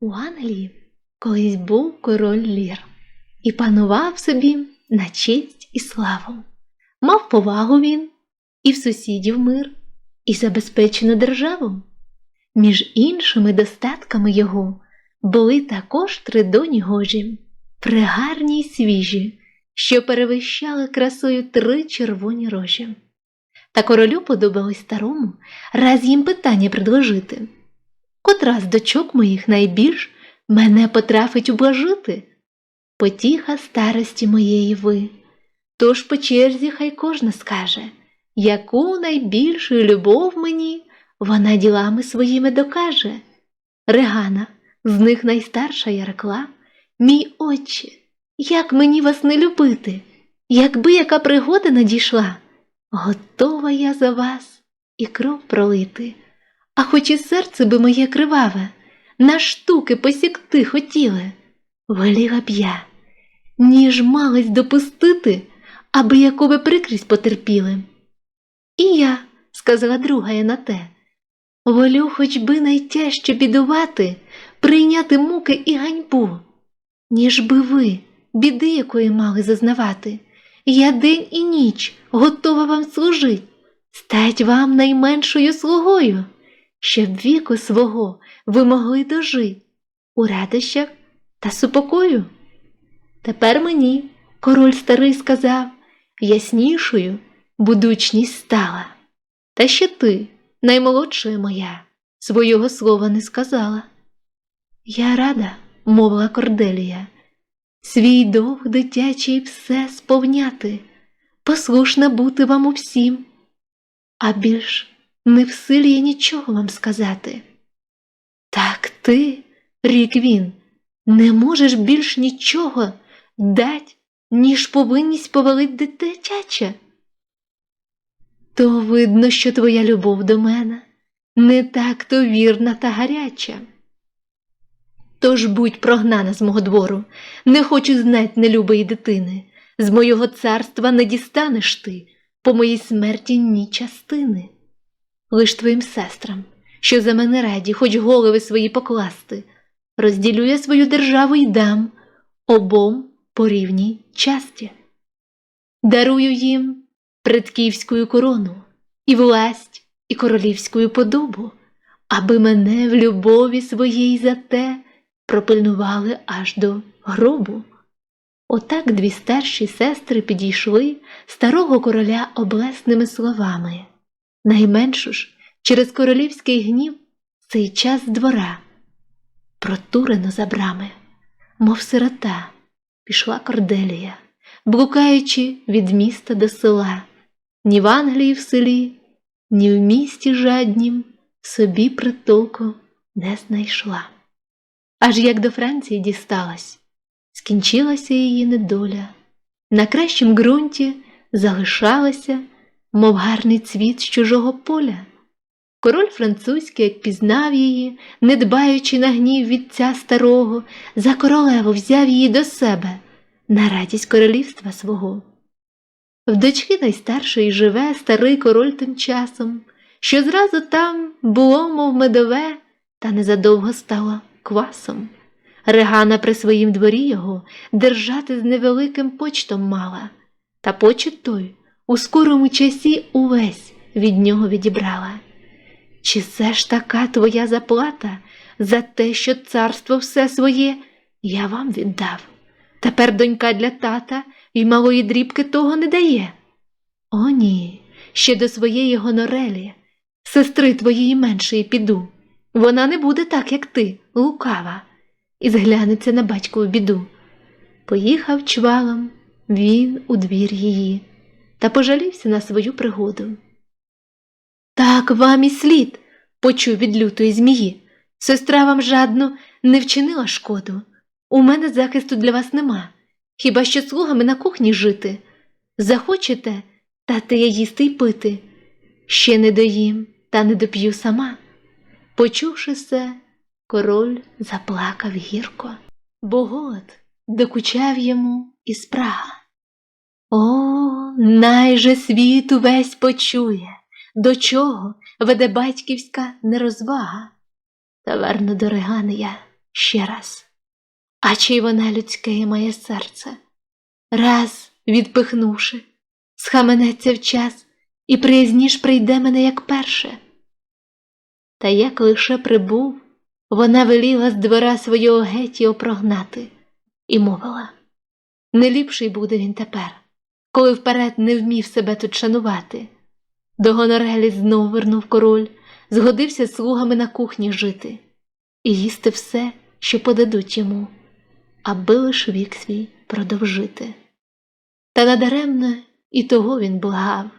У Англії колись був король Лір і панував собі на честь і славу. Мав повагу він і в сусідів мир, і забезпечену державу. Між іншими достатками його були також три доні гожі, пригарні й свіжі, що перевищали красою три червоні рожі. Та королю подобалось старому раз їм питання предложити. Котра з дочок моїх найбільш мене потрафить ублажити? Потіха старості моєї ви. Тож по черзі хай кожна скаже, яку найбільшу любов мені вона ділами своїми докаже. Регана, з них найстарша я рекла, мій отче, як мені вас не любити, якби яка пригода надійшла, готова я за вас і кров пролити, а хоч і серце би моє криваве, на штуки посікти хотіли, воліла б я, ніж малось допустити, аби якове прикрість потерпіли. І я, сказала друга я на те, волю хоч би найтяжче бідувати, прийняти муки і ганьбу, ніж би ви, біди якої мали зазнавати. Я день і ніч готова вам служить, стать вам найменшою слугою, щоб віку свого ви могли дожить у радощах та супокою. Тепер мені, король старий сказав, яснішою будучність стала. Та ще ти, наймолодшая моя, свого слова не сказала. Я рада, мовила Корделія, свій довг дитячий все сповняти, послушна бути вам усім, а більш не в силі я нічого вам сказати. Так ти, рік він, не можеш більш нічого дать, ніж повинність повалить дитяча. То видно, що твоя любов до мене не так то вірна та гаряча. Тож будь прогнана з мого двору, не хочу знать нелюбої дитини, з мого царства не дістанеш ти по моїй смерті ні частини. Лиш твоїм сестрам, що за мене раді, хоч голови свої покласти, розділю я свою державу й дам обом по рівній часті. Дарую їм предківську корону, і власть, і королівську подобу, аби мене в любові своїй за те пропильнували аж до гробу. Отак дві старші сестри підійшли старого короля облесними словами. Найменшу ж через королівський гнів цей час двора, протурено за брами, мов сирота, пішла корделія, блукаючи від міста до села, ні в Англії в селі, ні в місті жаднім собі притулку не знайшла. Аж як до Франції дісталась, скінчилася її недоля, на кращім ґрунті залишалася, мов гарний цвіт з чужого поля. Король французький, як пізнав її, не дбаючи на гнів вітця старого, за королеву взяв її до себе на радість королівства свого. В дочки найстаршої живе старий король тим часом, що зразу там було, мов медове, та незадовго стало квасом. Регана при своїм дворі його держати з невеликим почтом мала, та почет той у скорому часі увесь від нього відібрала. Чи це ж така твоя заплата за те, що царство все своє я вам віддав? Тепер донька для тата й малої дрібки того не дає. О, ні, ще до своєї гонорелі, сестри твоєї меншої піду. Вона не буде так, як ти, лукава, і зглянеться на батькову біду. Поїхав чвалом він у двір її та пожалівся на свою пригоду. Так вам і слід, почув від лютої змії. Сестра вам жадно не вчинила шкоду. У мене захисту для вас нема, хіба що слугами на кухні жити. Захочете, дати я їсти й пити. Ще не доїм, та не доп'ю сама. Почувши це, король заплакав гірко, бо голод докучав йому і спрага. О, найже світ увесь почує, до чого веде батьківська нерозвага. Та верно до Регани я, ще раз. А чи й вона людське моє серце? Раз, відпихнувши, схаменеться в час і приязніш прийде мене як перше. Та як лише прибув, вона веліла з двора свого геть його прогнати і мовила не ліпший буде він тепер, коли вперед не вмів себе тут шанувати. До гонорелі знов вернув король, згодився з слугами на кухні жити і їсти все, що подадуть йому, аби лиш вік свій продовжити. Та надаремно і того він благав,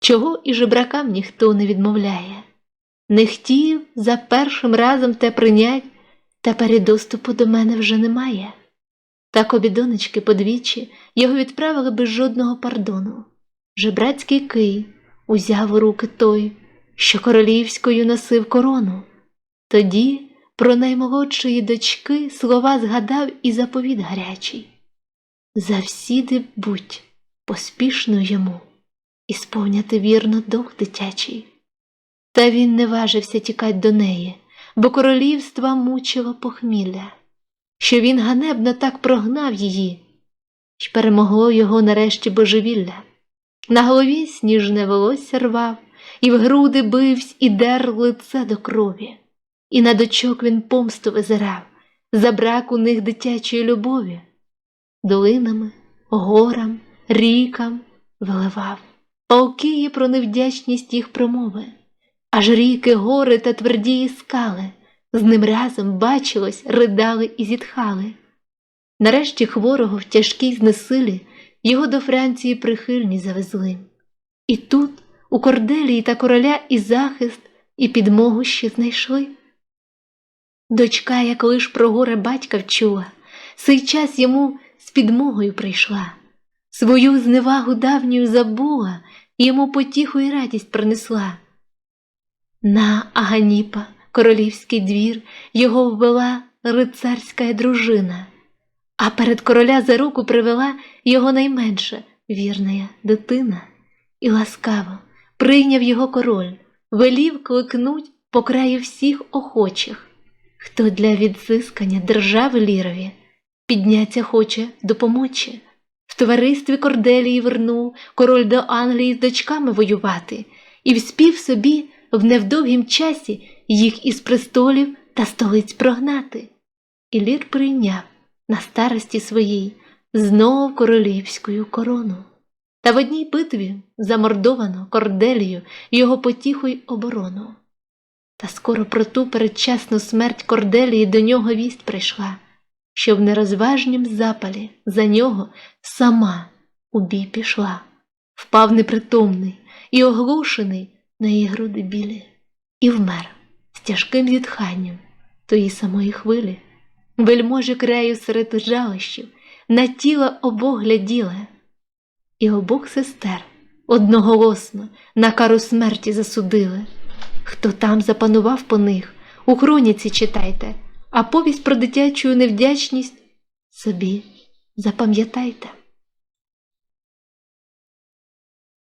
чого і жебракам ніхто не відмовляє. Не хотів за першим разом те прийнять, і доступу до мене вже немає. Так обідонечки подвічі його відправили без жодного пардону. Жебрацький кий узяв у руки той, що королівською носив корону. Тоді про наймолодшої дочки слова згадав і заповіт гарячий. Завсіди будь поспішно йому і сповняти вірно долг дитячий. Та він не важився тікать до неї, бо королівства мучило похмілля, що він ганебно так прогнав її, й перемогло його нарешті божевілля. На голові сніжне волосся рвав, і в груди бивсь і дер лице до крові, і на дочок він помсту визирав, за брак у них дитячої любові, долинами, горам, рікам виливав, палкії про невдячність їх промови, аж ріки, гори та твердії скали з ним разом бачилось, ридали і зітхали. Нарешті хворого в тяжкій знесилі його до Франції прихильні завезли. І тут у корделії та короля і захист, і підмогу ще знайшли. Дочка, як лиш про горе батька вчула, сей час йому з підмогою прийшла, свою зневагу давню забула, йому потіху і радість принесла. На Аганіпа, королівський двір, його ввела рицарська дружина. А перед короля за руку привела його найменша вірна дитина, і ласкаво прийняв його король, велів кликнуть по краю всіх охочих, хто для відзискання держави лірові підняться хоче допомочі. В товаристві Корделії вернув король до Англії з дочками воювати, і вспів собі в невдовгім часі їх із престолів та столиць прогнати. І лір прийняв на старості своїй знов королівську корону. Та в одній битві замордовано корделію його потіху й оборону. Та скоро про ту передчасну смерть корделії до нього вість прийшла, що в нерозважнім запалі за нього сама у бій пішла, впав непритомний і оглушений на її груди білі, і вмер тяжким зітханням тої самої хвилі. Вельможі краю серед жалощів, на тіло обох гляділи, і обох сестер одноголосно на кару смерті засудили. Хто там запанував по них, у хроніці читайте, а повість про дитячу невдячність собі запам'ятайте.